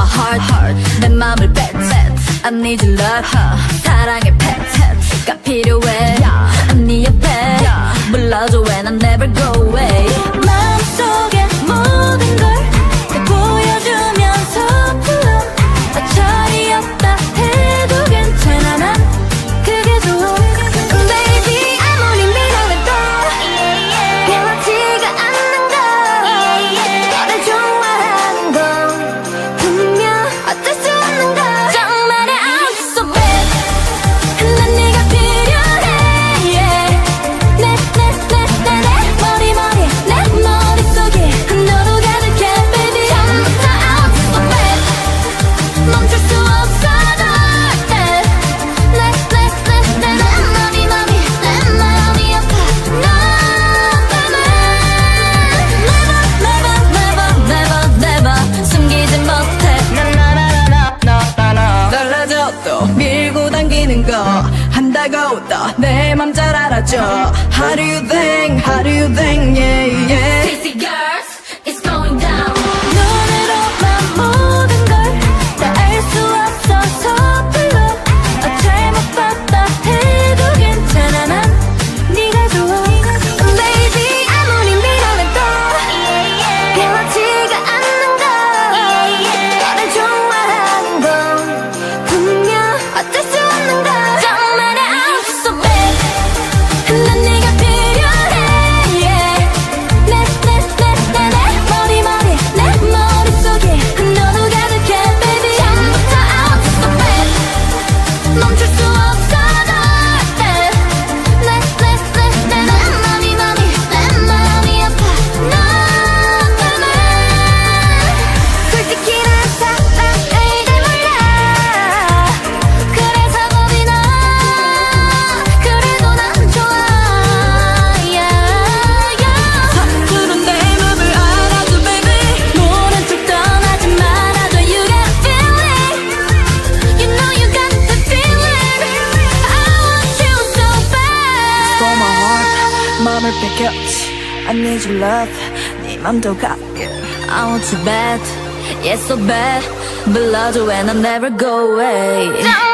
my heart, heart. 내 맘을 bet, bet I need your love huh. 사랑의 pet, pet가 필요해 yeah. 네 옆에 yeah. 불러줘 when I never go away 된다고 또 내맘 잘 알아줘 How do you think, how do you think, yeah 손을 베겼지 I need your love 네 맘도 갖게 I want you bad Yeah so bad. But love you and I'll never go away.